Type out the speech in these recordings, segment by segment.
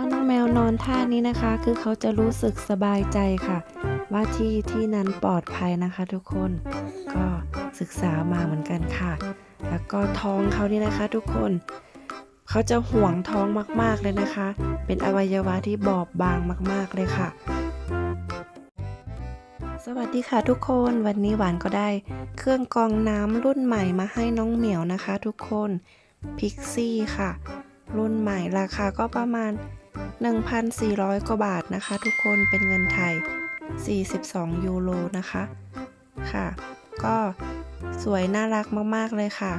ถ้าน้องแมวนอนท่านี้นะคะ คือเขาจะรู้สึกสบายใจค่ะ ว่าที่ที่นั้นปลอดภัยนะคะทุกคน ก็ศึกษามาเหมือนกันค่ะ แล้วก็ท้องเขานี่นะคะ ทุกคนเขาจะห่วงท้องมาก ๆ เลยนะคะ เป็นอวัยวะที่บอบบางมาก ๆ เลยค่ะ สวัสดีค่ะทุกคน วันนี้หวานก็ได้ เครื่องกรองน้ำรุ่นใหม่มาให้น้องเหมียวนะคะ ทุกคน พิกซี่ค่ะ รุ่นใหม่ราคาก็ประมาณ 1,400 กว่าบาทนะคะ ทุกคนเป็นเงินไทย 42 ยูโรนะคะค่ะ ก็สวยน่ารักมาก ๆ เลยค่ะ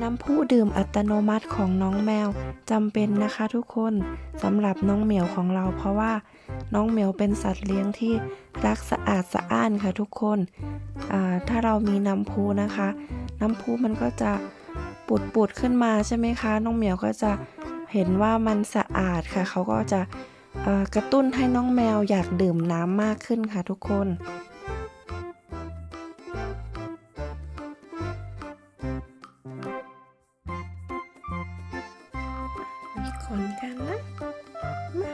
น้ำผู้ดื่มอัตโนมัติของน้องแมวจำเป็นนะคะทุกคนสำหรับน้องเหมียวของเราเพราะว่าน้องเหมียวเป็นสัตว์เลี้ยงที่รักสะอาดสะอ้านค่ะทุกคนถ้าเรามีน้ำพุนะคะ น้ำพุมันก็จะปุดปุดๆขึ้นมาใช่ไหมคะ น้องเหมียวก็จะ เห็นว่ามันสะอาดค่ะ เขาก็จะกระตุ้นให้น้องแมวอยากดื่มน้ำมากขึ้นค่ะทุกคนมีขนกันนะมา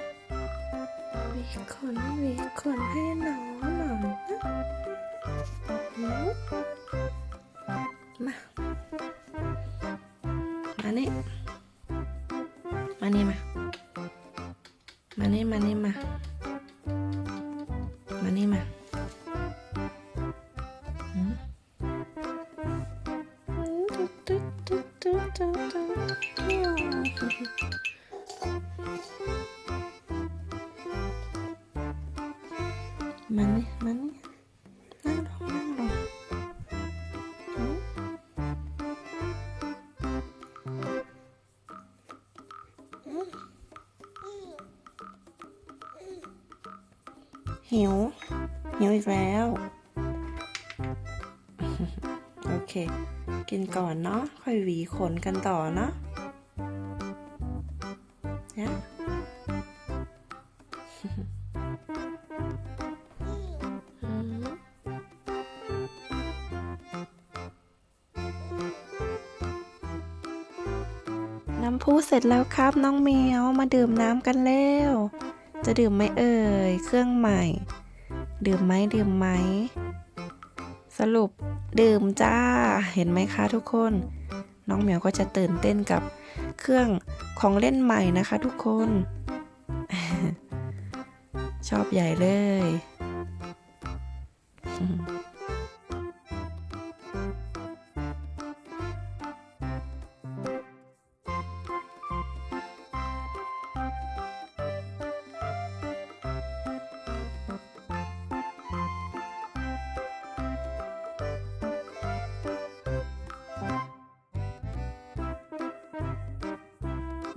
มีขนมีขนให้หนอหน่อย มานี่มามานี่มานี่มามานี่มาหืมตุ๊ดตุ๊ดตุ๊ดตุ๊ดตุ๊ดตุ๊ดมัน หิว หิวอีกแล้ว โอเค กินก่อนเนาะ ค่อยหวีขนกันต่อเนาะนะอืมน้ำพุเสร็จแล้วครับน้องเมียวมาดื่มน้ำกันเร็ว จะดื่มไหมเอ่ย เครื่องใหม่ ดื่มไหมดื่มไหม สรุปดื่มจ้า เห็นไหมคะทุกคน น้องเหมียวก็จะตื่นเต้นกับเครื่องของเล่นใหม่นะคะทุกคน ชอบใหญ่เลย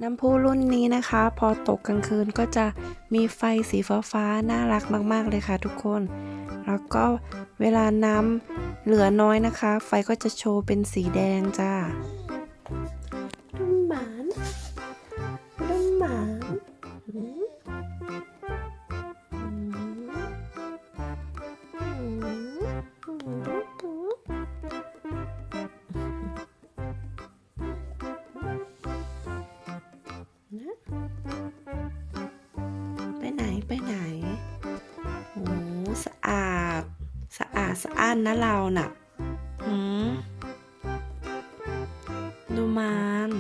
น้ำพุรุ่นนี้นะคะ พอตกกลางคืนก็จะมีไฟสีฟ้าฟาๆน่ารักมาก ๆ เลยค่ะทุกคน แล้วก็เวลาน้ำเหลือน้อยนะคะ ไฟก็จะโชว์เป็นสีแดงจ้า ไปไหนไปไหนโอ้สะอาด สะอาดสะอ้านนะเราน่ะหืมดูมัน